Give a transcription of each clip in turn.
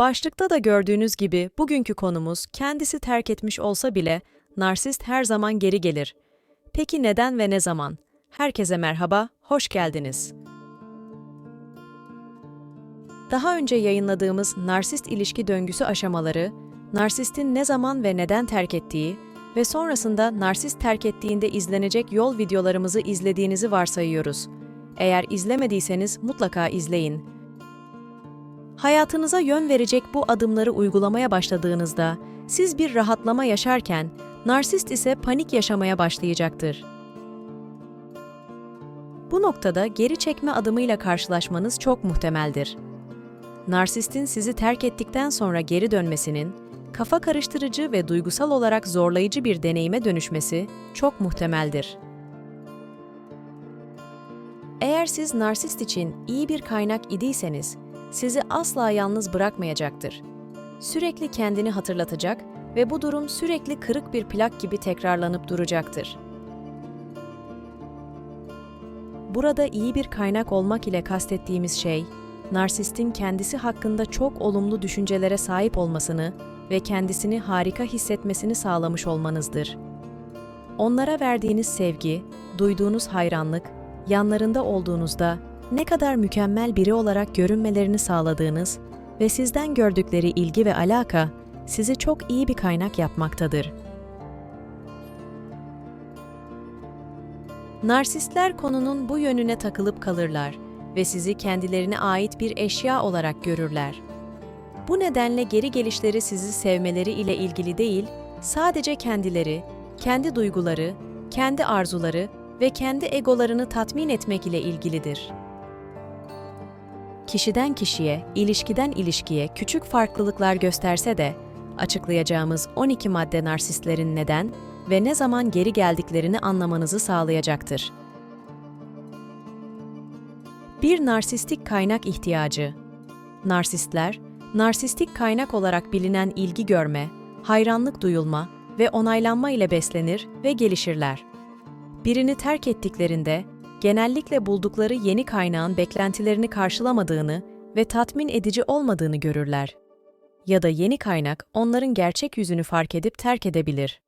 Başlıkta da gördüğünüz gibi bugünkü konumuz kendisi terk etmiş olsa bile narsist her zaman geri gelir. Peki neden ve ne zaman? Herkese merhaba, hoş geldiniz. Daha önce yayınladığımız narsist ilişki döngüsü aşamaları, narsistin ne zaman ve neden terk ettiği ve sonrasında narsist terk ettiğinde izlenecek yol videolarımızı izlediğinizi varsayıyoruz. Eğer izlemediyseniz mutlaka izleyin. Hayatınıza yön verecek bu adımları uygulamaya başladığınızda siz bir rahatlama yaşarken narsist ise panik yaşamaya başlayacaktır. Bu noktada geri çekme adımıyla karşılaşmanız çok muhtemeldir. Narsistin sizi terk ettikten sonra geri dönmesinin kafa karıştırıcı ve duygusal olarak zorlayıcı bir deneyime dönüşmesi çok muhtemeldir. Eğer siz narsist için iyi bir kaynak idiyseniz, sizi asla yalnız bırakmayacaktır. Sürekli kendini hatırlatacak ve bu durum sürekli kırık bir plak gibi tekrarlanıp duracaktır. Burada iyi bir kaynak olmak ile kastettiğimiz şey, narsistin kendisi hakkında çok olumlu düşüncelere sahip olmasını ve kendisini harika hissetmesini sağlamış olmanızdır. Onlara verdiğiniz sevgi, duyduğunuz hayranlık, yanlarında olduğunuzda ne kadar mükemmel biri olarak görünmelerini sağladığınız ve sizden gördükleri ilgi ve alaka sizi çok iyi bir kaynak yapmaktadır. Narsistler konunun bu yönüne takılıp kalırlar ve sizi kendilerine ait bir eşya olarak görürler. Bu nedenle geri gelişleri sizi sevmeleri ile ilgili değil, sadece kendileri, kendi duyguları, kendi arzuları ve kendi egolarını tatmin etmek ile ilgilidir. Kişiden kişiye, ilişkiden ilişkiye küçük farklılıklar gösterse de, açıklayacağımız 12 madde narsistlerin neden ve ne zaman geri geldiklerini anlamanızı sağlayacaktır. Bir narsistik kaynak ihtiyacı. Narsistler, narsistik kaynak olarak bilinen ilgi görme, hayranlık duyulma ve onaylanma ile beslenir ve gelişirler. Birini terk ettiklerinde, genellikle buldukları yeni kaynağın beklentilerini karşılamadığını ve tatmin edici olmadığını görürler. Ya da yeni kaynak onların gerçek yüzünü fark edip terk edebilir.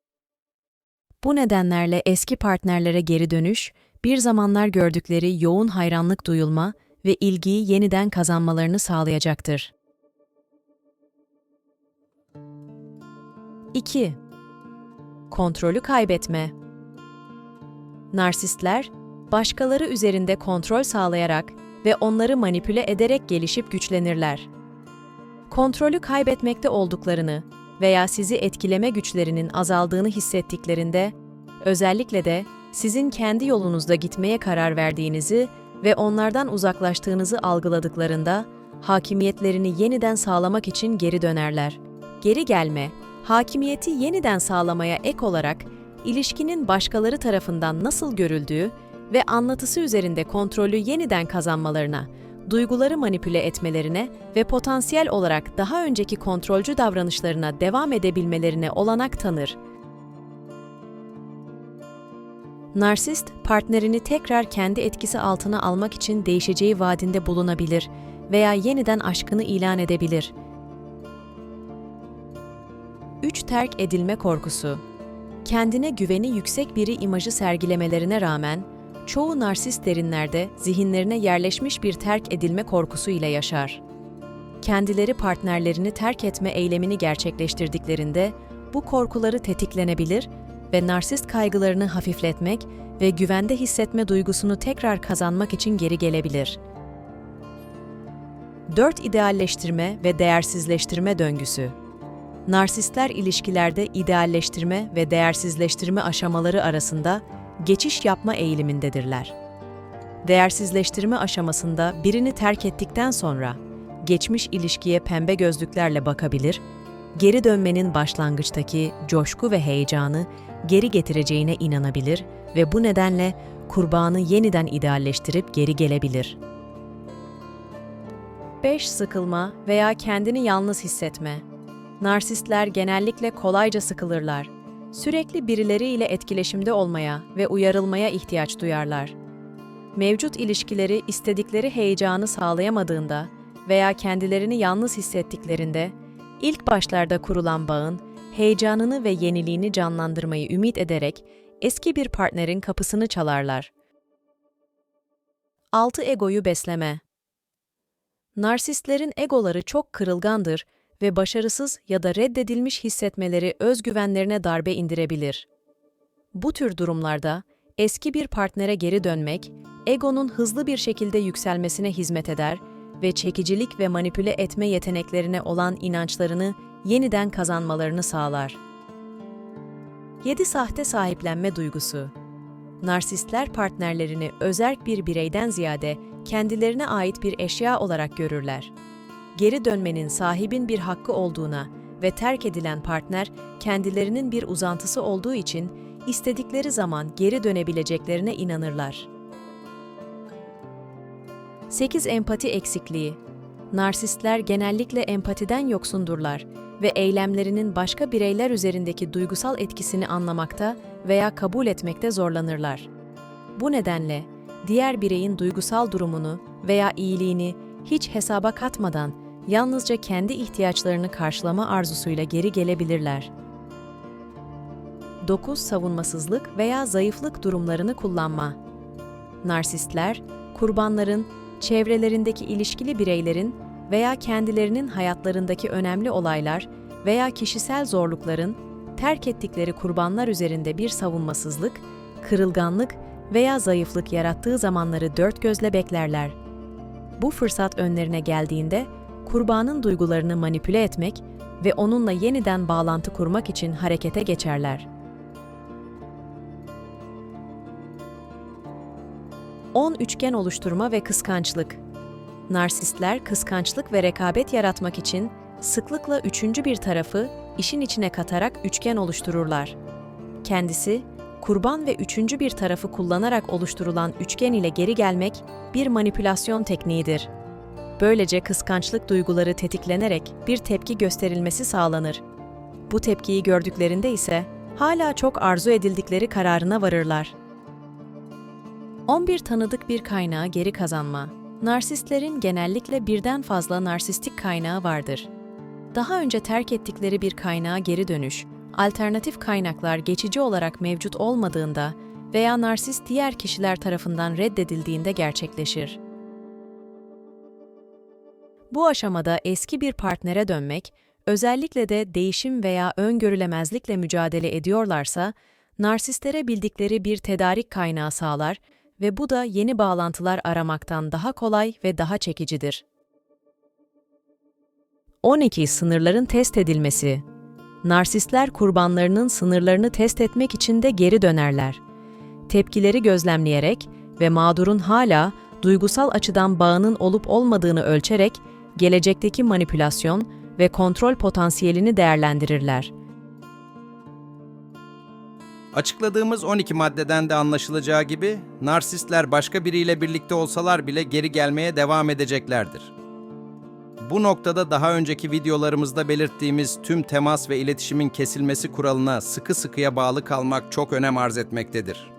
Bu nedenlerle eski partnerlere geri dönüş, bir zamanlar gördükleri yoğun hayranlık duyulma ve ilgiyi yeniden kazanmalarını sağlayacaktır. 2. Kontrolü kaybetme. Narsistler, başkaları üzerinde kontrol sağlayarak ve onları manipüle ederek gelişip güçlenirler. Kontrolü kaybetmekte olduklarını veya sizi etkileme güçlerinin azaldığını hissettiklerinde, özellikle de sizin kendi yolunuzda gitmeye karar verdiğinizi ve onlardan uzaklaştığınızı algıladıklarında, hakimiyetlerini yeniden sağlamak için geri dönerler. Geri gelme, hakimiyeti yeniden sağlamaya ek olarak ilişkinin başkaları tarafından nasıl görüldüğü ve anlatısı üzerinde kontrolü yeniden kazanmalarına, duyguları manipüle etmelerine ve potansiyel olarak daha önceki kontrolcü davranışlarına devam edebilmelerine olanak tanır. Narsist, partnerini tekrar kendi etkisi altına almak için değişeceği vaadinde bulunabilir veya yeniden aşkını ilan edebilir. 3. Terk edilme korkusu Kendine güveni yüksek biri imajı sergilemelerine rağmen, çoğu narsist derinlerde zihinlerine yerleşmiş bir terk edilme korkusu ile yaşar. Kendileri partnerlerini terk etme eylemini gerçekleştirdiklerinde bu korkuları tetiklenebilir ve narsist kaygılarını hafifletmek ve güvende hissetme duygusunu tekrar kazanmak için geri gelebilir. 4. İdealleştirme ve değersizleştirme döngüsü Narsistler ilişkilerde idealleştirme ve değersizleştirme aşamaları arasında geçiş yapma eğilimindedirler. Değersizleştirme aşamasında birini terk ettikten sonra geçmiş ilişkiye pembe gözlüklerle bakabilir, geri dönmenin başlangıçtaki coşku ve heyecanı geri getireceğine inanabilir ve bu nedenle kurbanı yeniden idealleştirip geri gelebilir. 5. Sıkılma veya kendini yalnız hissetme. Narsistler genellikle kolayca sıkılırlar. Sürekli birileriyle etkileşimde olmaya ve uyarılmaya ihtiyaç duyarlar. Mevcut ilişkileri istedikleri heyecanı sağlayamadığında veya kendilerini yalnız hissettiklerinde, ilk başlarda kurulan bağın heyecanını ve yeniliğini canlandırmayı ümit ederek eski bir partnerin kapısını çalarlar. 6. Egoyu besleme Narsistlerin egoları çok kırılgandır ve başarısız ya da reddedilmiş hissetmeleri özgüvenlerine darbe indirebilir. Bu tür durumlarda eski bir partnere geri dönmek, egonun hızlı bir şekilde yükselmesine hizmet eder ve çekicilik ve manipüle etme yeteneklerine olan inançlarını yeniden kazanmalarını sağlar. 7. Sahte sahiplenme duygusu Narsistler partnerlerini özerk bir bireyden ziyade kendilerine ait bir eşya olarak görürler. Geri dönmenin sahibin bir hakkı olduğuna ve terk edilen partner kendilerinin bir uzantısı olduğu için istedikleri zaman geri dönebileceklerine inanırlar. 8. Empati eksikliği Narsistler genellikle empatiden yoksundurlar ve eylemlerinin başka bireyler üzerindeki duygusal etkisini anlamakta veya kabul etmekte zorlanırlar. Bu nedenle diğer bireyin duygusal durumunu veya iyiliğini hiç hesaba katmadan yalnızca kendi ihtiyaçlarını karşılama arzusuyla geri gelebilirler. 9. Savunmasızlık veya zayıflık durumlarını kullanma. Narsistler, kurbanların, çevrelerindeki ilişkili bireylerin veya kendilerinin hayatlarındaki önemli olaylar veya kişisel zorlukların terk ettikleri kurbanlar üzerinde bir savunmasızlık, kırılganlık veya zayıflık yarattığı zamanları dört gözle beklerler. Bu fırsat önlerine geldiğinde kurbanın duygularını manipüle etmek ve onunla yeniden bağlantı kurmak için harekete geçerler. 10 üçgen oluşturma ve kıskançlık. Narsistler kıskançlık ve rekabet yaratmak için sıklıkla üçüncü bir tarafı işin içine katarak üçgen oluştururlar. Kendisi, kurban ve üçüncü bir tarafı kullanarak oluşturulan üçgen ile geri gelmek bir manipülasyon tekniğidir. Böylece kıskançlık duyguları tetiklenerek bir tepki gösterilmesi sağlanır. Bu tepkiyi gördüklerinde ise hala çok arzu edildikleri kararına varırlar. 11 tanıdık bir kaynağı geri kazanma. Narsistlerin genellikle birden fazla narsistik kaynağı vardır. Daha önce terk ettikleri bir kaynağa geri dönüş, alternatif kaynaklar geçici olarak mevcut olmadığında veya narsist diğer kişiler tarafından reddedildiğinde gerçekleşir. Bu aşamada eski bir partnere dönmek, özellikle de değişim veya öngörülemezlikle mücadele ediyorlarsa, narsistlere bildikleri bir tedarik kaynağı sağlar ve bu da yeni bağlantılar aramaktan daha kolay ve daha çekicidir. 12. Sınırların test edilmesi Narsistler kurbanlarının sınırlarını test etmek için de geri dönerler. Tepkileri gözlemleyerek ve mağdurun hala duygusal açıdan bağının olup olmadığını ölçerek gelecekteki manipülasyon ve kontrol potansiyelini değerlendirirler. Açıkladığımız 12 maddeden de anlaşılacağı gibi narsistler başka biriyle birlikte olsalar bile geri gelmeye devam edeceklerdir. Bu noktada daha önceki videolarımızda belirttiğimiz tüm temas ve iletişimin kesilmesi kuralına sıkı sıkıya bağlı kalmak çok önem arz etmektedir.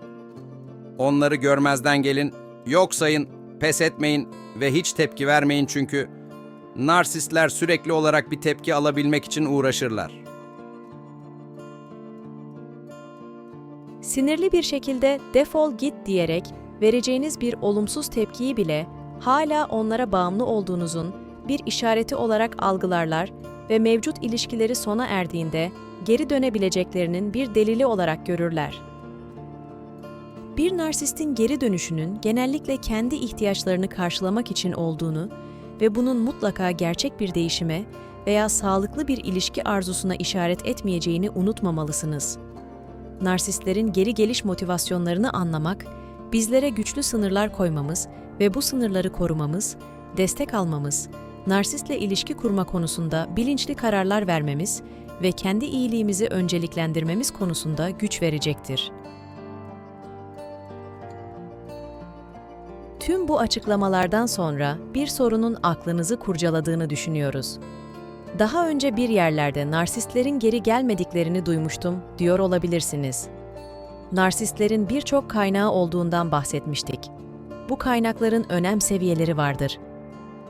Onları görmezden gelin, yok sayın, pes etmeyin ve hiç tepki vermeyin çünkü narsistler sürekli olarak bir tepki alabilmek için uğraşırlar. Sinirli bir şekilde defol git diyerek vereceğiniz bir olumsuz tepkiyi bile hala onlara bağımlı olduğunuzun bir işareti olarak algılarlar ve mevcut ilişkileri sona erdiğinde geri dönebileceklerinin bir delili olarak görürler. Bir narsistin geri dönüşünün genellikle kendi ihtiyaçlarını karşılamak için olduğunu ve bunun mutlaka gerçek bir değişime veya sağlıklı bir ilişki arzusuna işaret etmeyeceğini unutmamalısınız. Narsistlerin geri geliş motivasyonlarını anlamak, bizlere güçlü sınırlar koymamız ve bu sınırları korumamız, destek almamız, narsistle ilişki kurma konusunda bilinçli kararlar vermemiz ve kendi iyiliğimizi önceliklendirmemiz konusunda güç verecektir. Tüm bu açıklamalardan sonra bir sorunun aklınızı kurcaladığını düşünüyoruz. Daha önce bir yerlerde narsistlerin geri gelmediklerini duymuştum diyor olabilirsiniz. Narsistlerin birçok kaynağı olduğundan bahsetmiştik. Bu kaynakların önem seviyeleri vardır.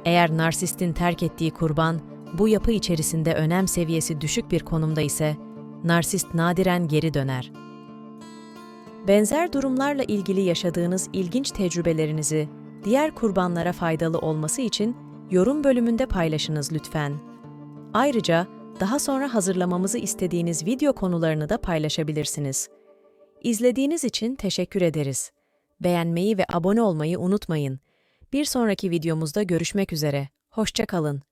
Eğer narsistin terk ettiği kurban, bu yapı içerisinde önem seviyesi düşük bir konumda ise, narsist nadiren geri döner. Benzer durumlarla ilgili yaşadığınız ilginç tecrübelerinizi diğer kurbanlara faydalı olması için yorum bölümünde paylaşınız lütfen. Ayrıca daha sonra hazırlamamızı istediğiniz video konularını da paylaşabilirsiniz. İzlediğiniz için teşekkür ederiz. Beğenmeyi ve abone olmayı unutmayın. Bir sonraki videomuzda görüşmek üzere. Hoşça kalın.